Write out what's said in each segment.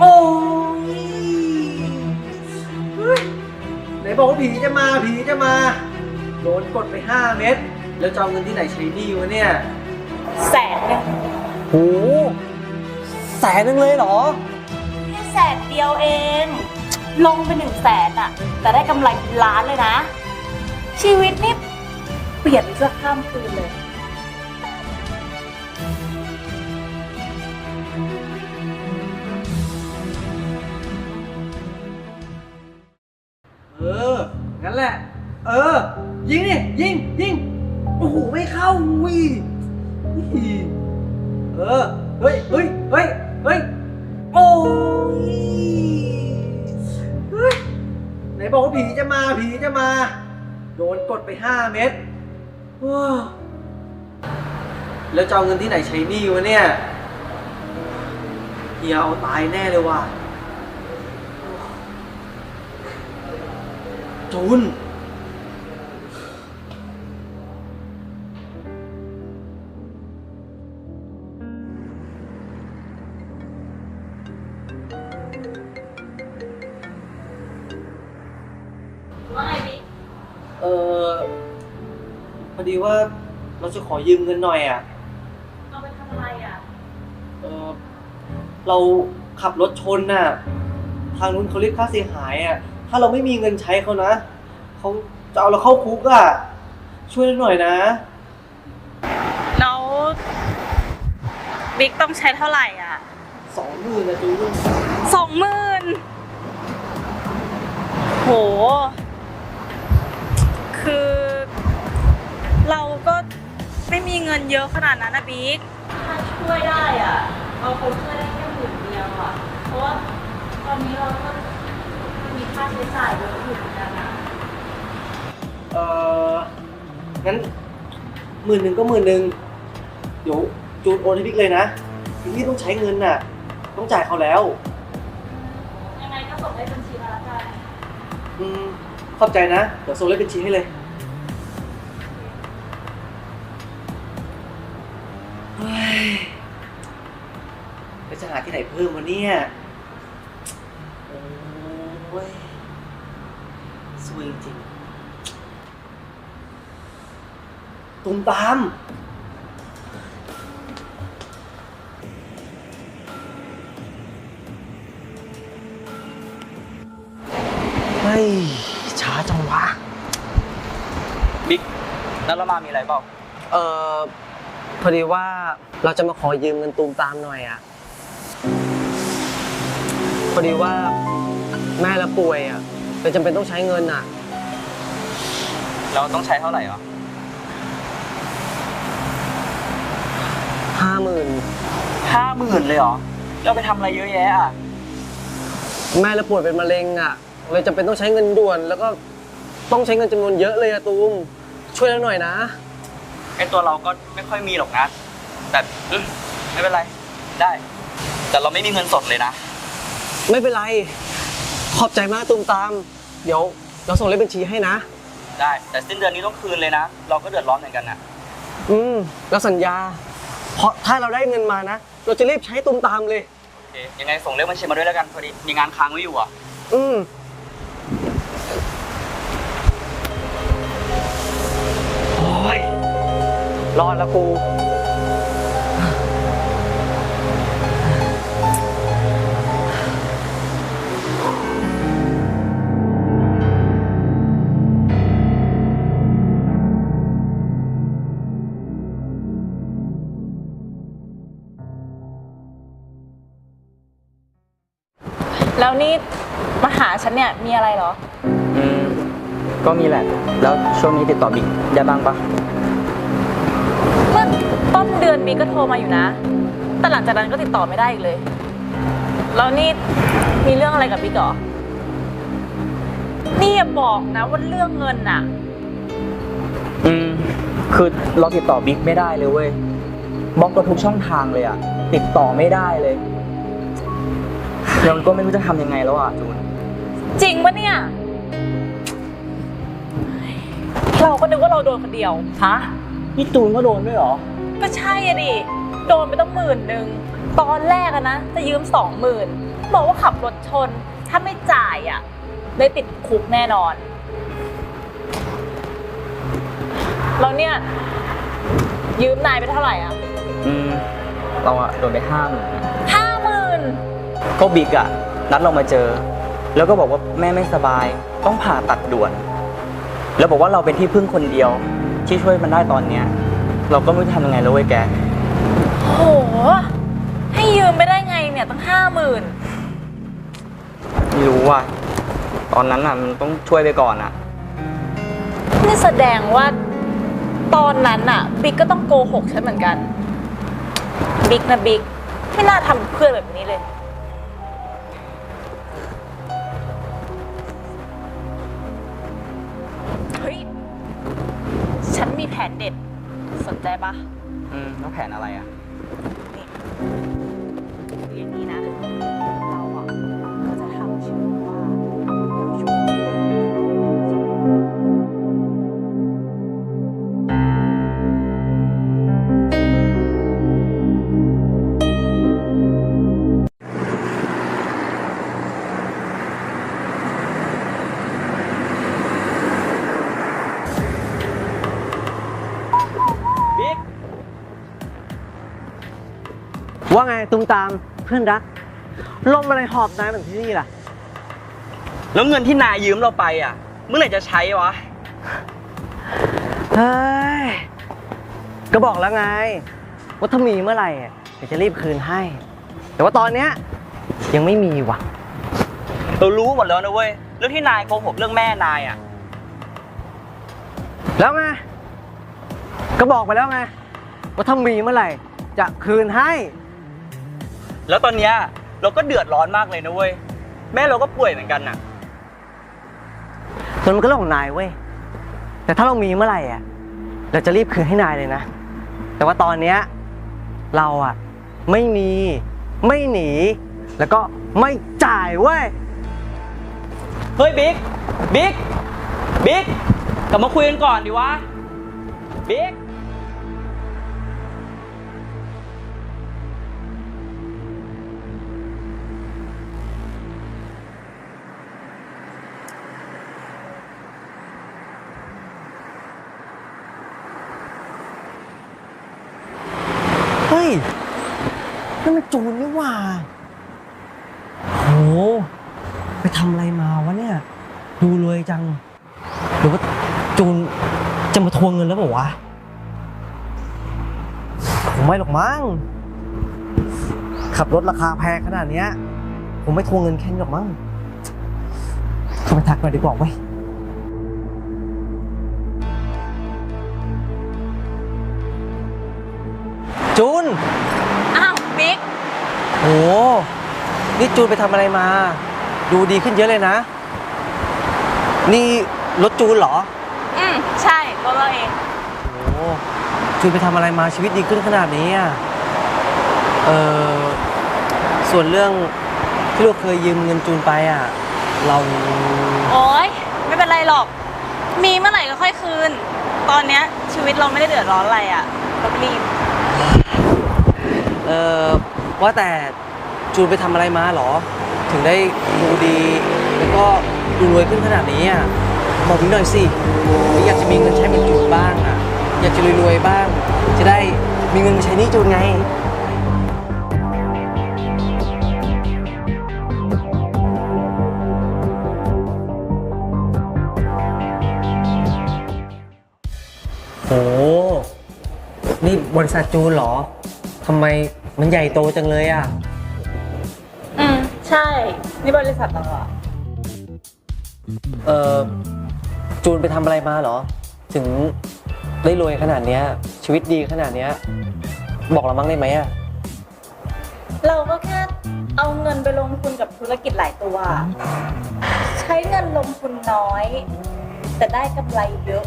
โอ้ยเฮ้ยไหนบอกว่าผีจะมาผีจะมา โดนกดไป 5 เม็ดแล้วจะเอาเงินที่ไหนใช้หนี้วะเนี่ย แสนหนึ่งโหแสนนึงเลยเหรอ แค่แสนเดียวเอง ลงไปหนึ่งแสนอะแต่ได้กำไรเป็นล้านเลยนะ ชีวิตนี่เปลี่ยนไปสักข้ามคืนเลย เข้าวิเออ เฮ้ยเฮ้ยเฮ้ยเฮ้ยโอ้ยเฮ้ยไหนบอกว่าผีจะมาผีจะมา โดนกดไป5เม็ดว้าวแล้วจะเอาเงินที่ไหนใช้หนี้วะเนี่ยเฮียเอาตายแน่เลยว่ะจูน ว่าเราจะขอยืมเงินหน่อยอะ เอาไปทำอะไรอะเออเราขับรถชนน่ะ ทางนู้นเขาเรียกค่าเสียหายอะ ถ้าเราไม่มีเงินใช้เขานะ เขาจะเอาเราเข้าคุกอะ ช่วยหน่อยนะ แล้วบิ๊กต้องใช้เท่าไหร่อะสองหมื่นนะจูนสองหมื่นโห คือเราก็ ไม่มีเงินเยอะขนาดนั้นนะบิ๊ก ถ้าช่วยได้อะเราคงช่วยได้แค่หมื่นเดียวอะ เพราะว่าตอนนี้เราก็มีค่าใช้จ่ายเยอะอยู่เหมือนกันนะเอองั้นหมื่นหนึ่งก็หมื่นหนึ่งเดี๋ยวจูนโอนให้บิ๊กเลยนะพี่ต้องใช้เงินน่ะ ต้องจ่ายเขาแล้ว ยังไงก็ส่งให้บัญชีมาละกัน อืม ขอบใจนะ เดี๋ยวส่งเลขบัญชีให้เลย เฮ้ยแล้วจะหาที่ไหนเพิ่มวะเนี่ยโอ้ยสวยจริงตุ้มตาม เฮ้ย ช้าจังวะ บิ๊กแล้วเรามามีอะไรเปล่า เอ่อพ อดีว่าเราจะมาขอยืมเงินตูมตามหน่อยอะ พอดีว่าแม่เราป่วยอะเลยจำเป็นต้องใช้เงินอะ เราต้องใช้เท่าไหร่หรอห้าหมื่นห้าหมื่นเลยเหรอ เราไปทำอะไรเยอะแยะอะ แม่เราป่วยเป็นมะเร็งอะเลยจำเป็นต้องใช้เงินด่วน แล้วก็ต้องใช้เงินจำนวนเยอะเลยอะตูม ช่วยเราหน่อยนะ ไอตัวเราก็ไม่ค่อยมีหรอกนะ แต่อืมไม่เป็นไร ได้ แต่เราไม่มีเงินสดเลยนะ ไม่เป็นไร ขอบใจมากตูมตาม เดี๋ยวเราส่งเลขบัญชีให้นะ ได้ แต่สิ้นเดือนนี้ต้องคืนเลยนะ เราก็เดือดร้อนเหมือนกันนะอืมเราสัญญา เพราะถ้าเราได้เงินมานะ เราจะรีบใช้ตูมตามเลย โอเคยังไงส่งเลขบัญชีมาด้วยแล้วกันพอดีมีงานค้างไว้อยู่อะ อืม รอดแล้วกูแล้วนี่มาหาฉันเนี่ยมีอะไรเหรอ อืม ก็มีแหละ แล้วช่วงนี้ติดต่อบิ๊กได้บ้างปะเมื่อ ต้นเดือนบีก็โทรมาอยู่นะ แต่หลังจากนั้นก็ติดต่อไม่ได้อีกเลย แล้วนี่มีเรื่องอะไรกับบิ๊กเหรอ นี่อย่าบอกนะว่าเรื่องเงินน่ะ อืม คือเราติดต่อบิ๊กไม่ได้เลยเว้ย บล็อกเราทุกช่องทางเลยอะติดต่อไม่ได้เลยเราก็ไม่รู้จะทำยังไงแล้วอะจูน จริงปะเนี่ย เราก็นึกว่าเราโดนคนเดียว ฮะ นี่จูนก็โดนด้วยเหรอ ก็ใช่อะดิ โดนไปต้องหมื่นหนึ่ง ตอนแรกอะนะ จะยืมสองหมื่นบอกว่าขับรถชน ถ้าไม่จ่ายอะได้ติดคุกแน่นอน แล้วเนี่ย ยืมนายไปเท่าไหร่อะอืมเราอะโดนไปห้าหมื่นห้าหมื่นก็บิ๊กอะนัดเรามาเจอ แล้วก็บอกว่าแม่ไม่สบาย ต้องผ่าตัดด่วน แล้วบอกว่าเราเป็นที่พึ่งคนเดียวที่ช่วยมันได้ตอนเนี้ย เราก็ไม่รู้จะทำยังไงแล้วเว้ยแก โห ให้ยืมไปได้ไงเนี่ยตั้งห้าหมื่นไม่รู้ว่า ตอนนั้นอะมันต้องช่วยไปก่อนอะนี่แสดงว่าตอนนั้นน่ะ บิ๊กก็ต้องโกหกฉันเหมือนกัน บิ๊กนะบิ๊กไม่น่าทำกับเพื่อนแบบนี้เลย ปะอืมแล้วแผนอะไรอะนี่คืออย่างนี้นะเราอะ ว่าไงตุ้มตามเพื่อนรักลมอะไรหอบนายแบบที่นี่ล่ะ แล้วเงินที่นายยืมเราไปอะเมื่อไหร่จะใช้วะ เฮ้ย ก็บอกแล้วไง ว่าถ้ามีเมื่อไหร่อะเดี๋ยวจะรีบคืนให้ แต่ว่าตอนเนี้ยยังไม่มีว่ะ เรารู้หมดแล้วนะเว้ย เรื่องที่นายโกหกเรื่องแม่นายอะแล้วไง ก็บอกไปแล้วไง ว่าถ้ามีเมื่อไหร่จะคืนให้ แล้วตอนเนี้ยเราก็เดือดร้อนมากเลยนะเว้ย แม่เราก็ป่วยเหมือนกันน่ะ ส่วนมันก็เรื่องของนายเว้ย แต่ถ้าเรามีเมื่อไหร่อะ เราจะรีบคืนให้นายเลยนะ แต่ว่าตอนเนี้ยเราอะไม่มีไม่หนี แล้วก็ไม่จ่ายเว้ย เฮ้ยบิ๊ก บิ๊ก บิ๊ก กลับมาคุยกันก่อนดิวะ บิ๊ก มไม่หรอกมั้ง ขับรถราคาแพงขนาดเนี้ย ผมไม่ทวงเงินแค่นี้หรอกมั้ง เข้าไปทักหน่อยดีกว่าเว้ยจูน อ้าวบิ๊กโอ้นี่จูนไปทำอะไรมา ดูดีขึ้นเยอะเลยนะ นี่รถจูนเหรอ อืมใช่รถเราเอง โอ้ จูนไปทำอะไรมาชีวิตดีขึ้นขนาดนี้อะเออส่วนเรื่องที่เราเคยยืมเงินจูนไปอะ เราโอ๊ยไม่เป็นไรหรอก มีเมื่อไหร่ก็ค่อยคืน ตอนเนี้ยชีวิตเราไม่ได้เดือดร้อนอะไรอะ่ะเรารีบเออว่าแต่จูนไปทำอะไรมาเหรอ ถึงได้ดูดีแล้วก็ดูรวยขึ้นขนาดนี้อะบอกพี่หน่อยสิผมอยากจะมีเงินใช้เหมือนจูนบ้างอะ อยากจะรวยๆบ้าง จะได้มีเงินมาใช้หนี้จูนไง โห นี่บริษัทจูนเหรอ ทำไมมันใหญ่โตจังเลยอะ อืม ใช่ นี่บริษัทเราอะเออจูนไปทำอะไรมาเหรอ ถึง ได้รวยขนาดเนี้ย ชีวิตดีขนาดเนี้ย บอกเราบ้างได้ไหมอะเราก็แค่เอาเงินไปลงทุนกับธุรกิจหลายตัว ใช้เงินลงทุนน้อย แต่ได้กำไรเยอะ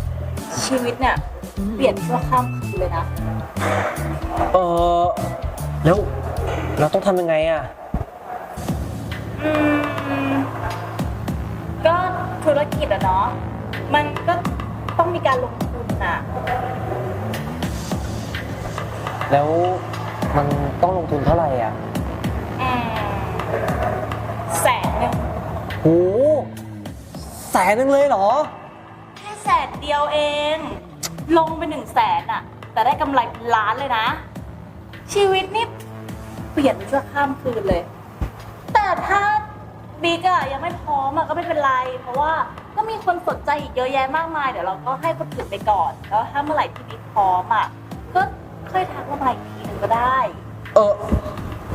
ชีวิตเนี่ยเปลี่ยนชั่วข้ามคืนเลยนะ เออแล้วเราต้องทำยังไงอะอืมก็ธุรกิจอะเนาะมันก็ต้องมีการลงทุน อะแล้วมันต้องลงทุนเท่าไหร่อะอืมโหแสนนึงเลยเหรอ แค่แสนเดียวเอง ลงไปหนึ่งแสนอะแต่ได้กำไรเป็นล้านเลยนะ ชีวิตนี่เปลี่ยนไปชั่วข้ามคืนเลย แต่ถ้าบิ๊กอะยังไม่พร้อมอะก็ไม่เป็นไร เพราะว่า ก็มีคนสนใจอีกเยอะแยะมากมายเดี๋ยวเราก็ให้คนอื่นไปก่อน แล้วถ้าเมื่อไหร่ที่บิ๊กพร้อมอะก็ค่อยทักเรามาอีกทีหนึ่งก็ได้ เออ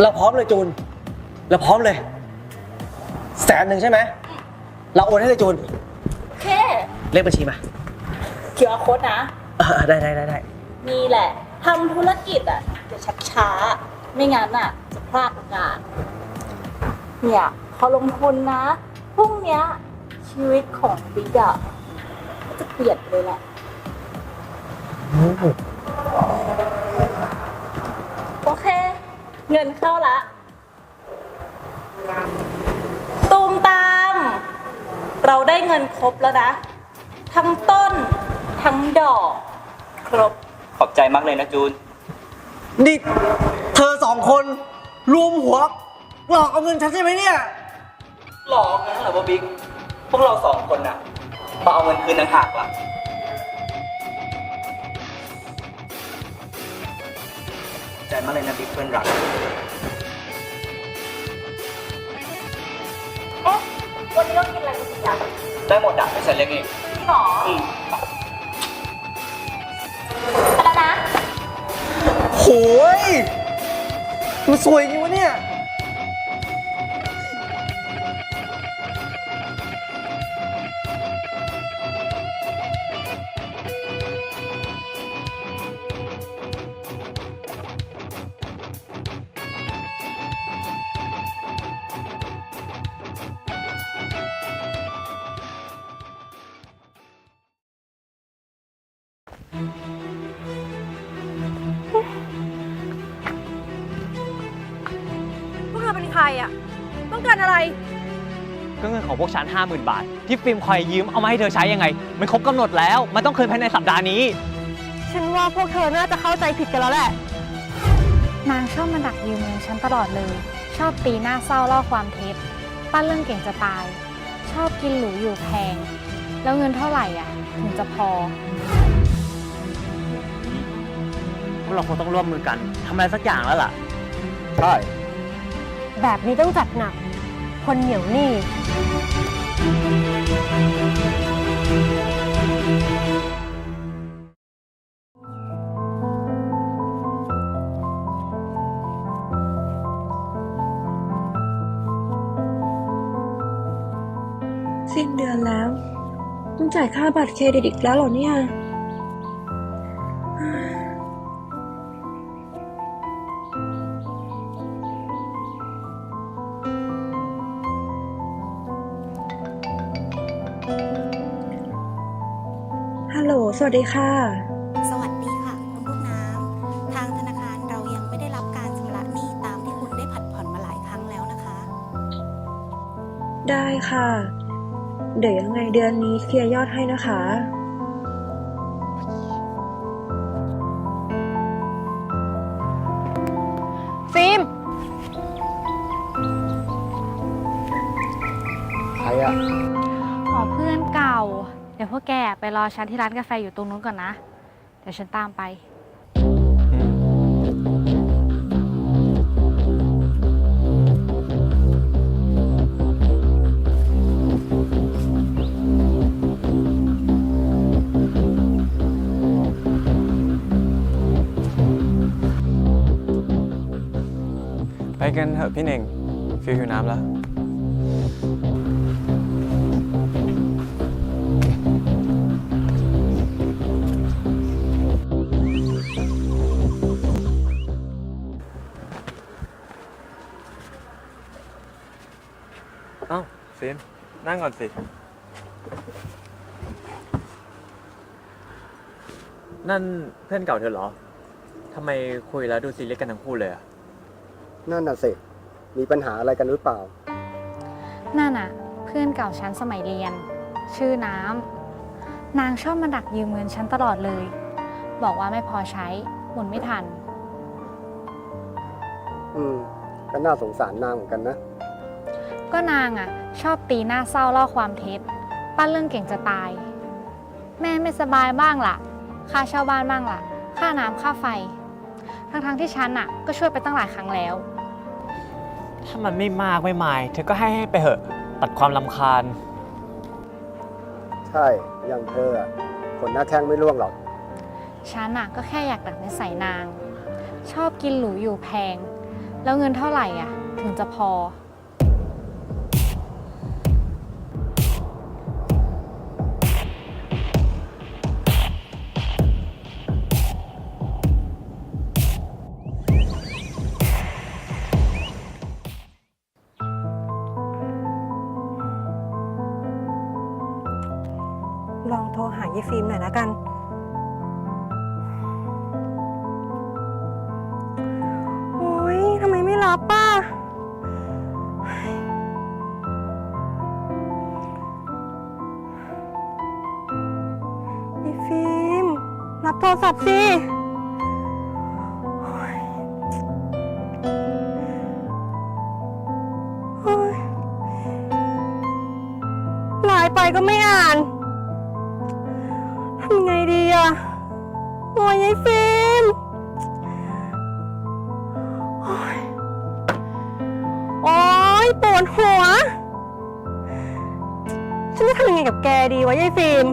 เราพร้อมเลยจูน เราพร้อมเลย แสนหนึ่งใช่ไหม เราโอนให้เลยจูน โอเคเลขบัญชีมาเขียวโค้ดนะอ่าได้ได้ได้ได้นี่แหละทำธุรกิจอะจะชักช้า ไม่งั้นอะ จะพลาดโอกาสเนี่ยพอลงทุนนะพรุ่งเนี้ย ชีวิตของบิ๊กอะก็จะเปลี่ยนไปเลยแหละโอเค เงินเข้าละ ตูมตาม เราได้เงินครบแล้วนะ ทั้งต้น ทั้งดอก ครบ ขอบใจมากเลยนะจูน นี่เธอสองคนรวมหัวหลอกเอาเงินฉันใช่ไหมเนี่ย หลอกงั้นเหรอบบิ๊กพ วกเราสองคนน่ะมาเอาเงินคืนต่างหากล่ะ ใจมากเลยนะบิ๊กเพื่อนรัก เอ๊ะ วันนี้เรากินอะไรกันดีอะได้หมดดักไม่ใช่เล็กเองพี่หมออืมไปแล้วนะ โหยมันสวยจริงวะเนี่ย องการอะไร ก็เงินของพวกฉัน50,000 บาท ที่ฟิล์มคอยยืมเอามาให้เธอใช้ยังไง มันครบกำหนดแล้ว มันต้องคืนภายในสัปดาห์นี้ ฉันว่าพวกเธอน่าจะเข้าใจผิดกันแล้วแหละ นางชอบมาดักยืมเงินฉันตลอดเลย ชอบตีหน้าเศร้าเล่าความเท็จปั้นเรื่องเก่งจะตาย ชอบกินหรูอยู่แพง แล้วเงินเท่าไหร่อะ ถึงจะพอ พวกเราคงต้องร่วมมือกันทำอะไรสักอย่างแล้วล่ะ ใช่ แบบนี้ต้องจัดหนัก คนเหนียวหนี้สิ้นเดือนแล้ว ต้องจ่ายค่าบัตรเครดิตอีกแล้วเหรอเนี่ย ลโหล สวัสดีค่ะ สวัสดีค่ะ คุณลูกน้ำ ทางธนาคารเรายังไม่ได้รับการชำระหนี้ตามที่คุณได้ผัดผ่อนมาหลายครั้งแล้วนะคะ ได้ค่ะ เดี๋ยวยังไงเดือนนี้เคลียร์ยอดให้นะคะ รอฉันที่ร้านกาแฟอยู่ตรงนู้นก่อนนะ เดี๋ยวฉันตามไป ไปกันเถอะพี่เน่งฟิลหิวน้ำแล้ว ฟิล์มนั่งก่อนสิ นั่นเพื่อนเก่าเธอเหรอทำไมคุยแล้วดูซีเรียสกันทั้งคู่เลยอะนั่นน่ะสิ มีปัญหาอะไรกันหรือเปล่า นั่นน่ะ เพื่อนเก่าฉันสมัยเรียน ชื่อน้ำนางชอบมาดักยืมเงินฉันตลอดเลย บอกว่าไม่พอใช้หมุนไม่ทัน อืมก็น่าสงสารนางเหมือนกันนะ ก็นางอะ ชอบตีหน้าเศร้าเล่าความเท็จปั้นเรื่องเก่งจะตาย แม่ไม่สบายบ้างล่ะ ค่าเช่าบ้านบ้างล่ะ ค่าน้ำค่าไฟ ทั้งๆที่ฉันอะ ก็ช่วยไปตั้งหลายครั้งแล้ว ถ้ามันไม่มากไม่มาย เธอก็ให้ให้ไปเหอะ ตัดความลำคาญ ใช่ อย่างเธออะคนหน้าแข้งไม่ร่วงหรอก ฉันอะก็แค่อยากดักนิสัยนาง ชอบกินหรูอยู่แพง แล้วเงินเท่าไหร่อะ ถึงจะพอ ยายฟิล์มหน่อยละกัน โอ๊ยทำไมไม่รับป้ายายฟิล์มรับโทรศัพท์สิโอ๊ยโอ๊ยไลน์ไปก็ไม่อ่าน ทำไงดีอะโอ้ยยายฟิล์มโอ้ยโอ๊ยปวดหัว ฉันจะทำยังไงกับแกดีวะยายฟิล์ม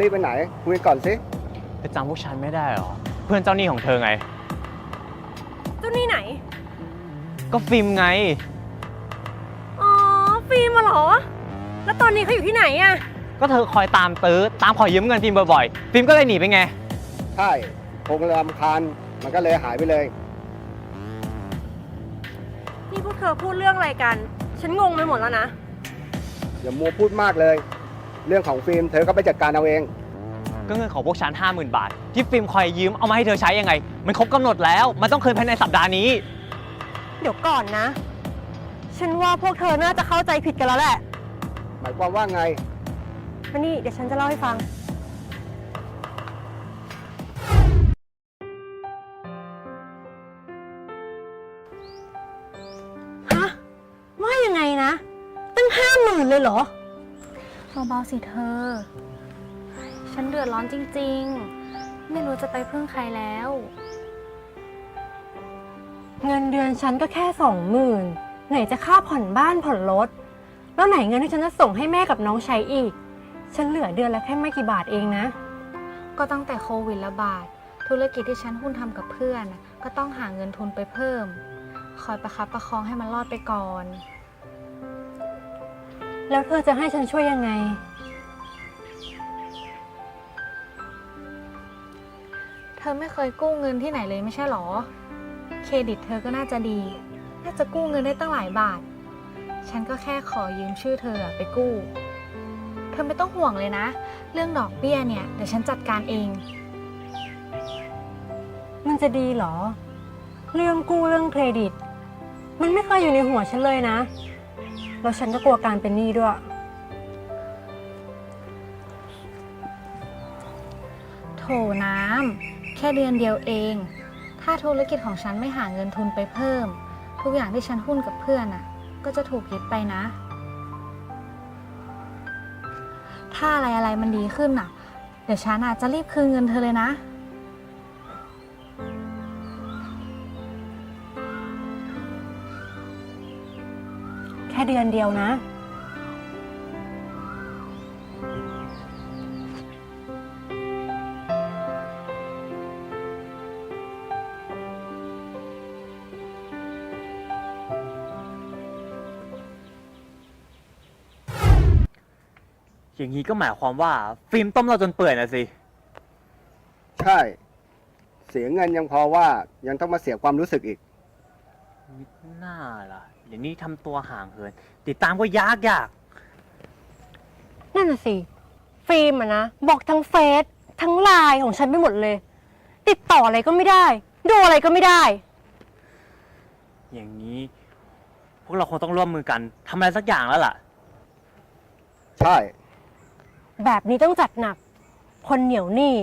รีบไปไหนคุยกันก่อนสิเธอจำพวกฉันไม่ได้เหรอ เพื่อนเจ้าหนี้ของเธอไง เจ้านี่ไหน ก็ฟิล์มไง อ๋อ ฟิล์มมาเหรอ แล้วตอนนี้เขาอยู่ที่ไหนอะก็เธอคอยตามตื้อตามขอยืมเงินฟิล์มบ่อยๆ ฟิล์มก็เลยหนีไปไง ใช่คงรำคาญมันก็เลยหายไปเลย นี่พวกเธอพูดเรื่องอะไรกัน ฉันงงไปหมดแล้วนะ อย่ามัวพูดมากเลย เรื่องของฟิล์มเธอก็ไปจัดการเอาเอง ก็เงินของพวกฉัน50,000 บาท ที่ฟิล์มคอยยืมเอามาให้เธอใช้ยังไง มันครบกำหนดแล้ว มันต้องคืนภายในสัปดาห์นี้ เดี๋ยวก่อนนะ ฉันว่าพวกเธอน่าจะเข้าใจผิดกันแล้วแหละหมายความว่าไง มานี่เดี๋ยวฉันจะเล่าให้ฟัง ฮะ ว่ายังไงนะ ตั้งห้าหมื่นเลยเหรอ เบาๆสิเธอ ฉันเดือดร้อนจริงๆ ไม่รู้จะไปพึ่งใครแล้ว เงินเดือนฉันก็แค่สองหมื่นไหนจะค่าผ่อนบ้านผ่อนรถ แล้วไหนเงินที่ฉันจะส่งให้แม่กับน้องใช้อีก ฉันเหลือเดือนละแค่ไม่กี่บาทเองนะ ก็ตั้งแต่โควิดระบาด ธุรกิจที่ฉันหุ้นทำกับเพื่อนน่ะก็ต้องหาเงินทุนไปเพิ่ม คอยประคับประคองให้มันรอดไปก่อน แล้วเธอจะให้ฉันช่วยยังไง เธอไม่เคยกู้เงินที่ไหนเลยไม่ใช่หรอ เครดิตเธอก็น่าจะดี น่าจะกู้เงินได้ตั้งหลายบาท ฉันก็แค่ขอยืมชื่อเธอไปกู้ เธอไม่ต้องห่วงเลยนะ เรื่องดอกเบี้ยเนี่ยเดี๋ยวฉันจัดการเอง มันจะดีเหรอ เรื่องกู้เรื่องเครดิต มันไม่เคยอยู่ในหัวฉันเลยนะ แล้วฉันก็กลัวการเป็นหนี้ด้วย โถน้ำแค่เดือนเดียวเอง ถ้าธุรกิจของฉันไม่หาเงินทุนไปเพิ่ม ทุกอย่างที่ฉันหุ้นกับเพื่อนน่ะ ก็จะถูกยึดไปนะ ถ้าอะไรอะไรมันดีขึ้นน่ะ เดี๋ยวฉันอาจจะรีบคืนเงินเธอเลยนะ เดือนเดียวนะ อย่างนี้ก็หมายความว่า ฟิล์มต้มเราจนเปื่อยนะสิ ใช่ เสียเงินยังพอว่ายังต้องมาเสียความรู้สึกอีก น่าล่ะ อย่างนี้ทำตัวห่างเหิน ติดตามก็ยากยาก นั่นน่ะสิฟิล์มอะนะ บอกทั้งเฟซทั้งไลน์ของฉันไปหมดเลย ติดต่ออะไรก็ไม่ได้ ดูอะไรก็ไม่ได้ อย่างนี้ พวกเราคงต้องร่วมมือกันทำอะไรสักอย่างแล้วล่ะ ใช่ แบบนี้ต้องจัดหนัก คนเหนียวหนี้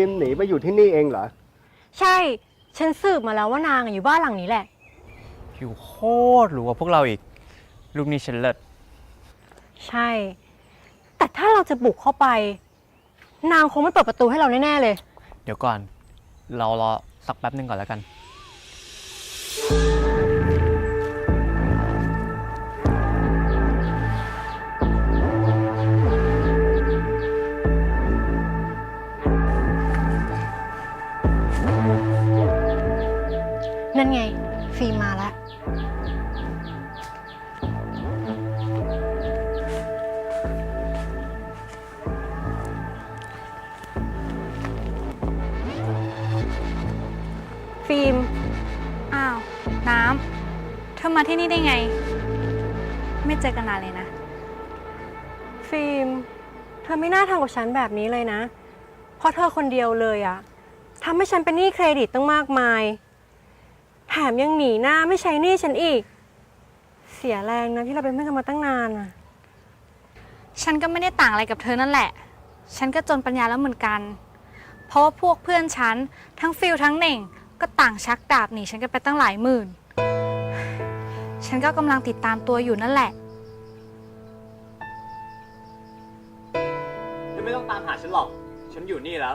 ฟิล์มหนีมาอยู่ที่นี่เองเหรอ ใช่ ฉันสืบมาแล้วว่านางอะอยู่บ้านหลังนี้แหละ อยู่โคตรหรู้กว่าพวกเราอีกลูกนี้ฉันเลิศใช่ แต่ถ้าเราจะบุกเข้าไป นางคงไม่เปิดประตูให้เราแน่ ๆ เลย เดี๋ยวก่อน เรารอสักแป๊บหนึ่งก่อนแล้วกันนั่น มาที่นี่ได้ไง ไม่เจอกันนานเลยนะ ฟิล์ม เธอไม่น่าทำกับฉันแบบนี้เลยนะ เพราะเธอคนเดียวเลยอะทำให้ฉันเป็นหนี้เครดิตตั้งมากมาย แถมยังหนีหน้าไม่ใช้หนี้ฉันอีก เสียแรงนะที่เราเป็นเพื่อนกันมาตั้งนานอะฉันก็ไม่ได้ต่างอะไรกับเธอนั่นแหละ ฉันก็จนปัญญาแล้วเหมือนกัน เพราะว่าพวกเพื่อนฉันทั้งฟิลทั้งเหน่ง ก็ต่างชักดาบหนีฉันกันไปตั้งหลายหมื่น ฉันก็กำลังติดตามตัวอยู่นั่นแหละ เธอไม่ต้องตามหาฉันหรอก ฉันอยู่นี่แล้ว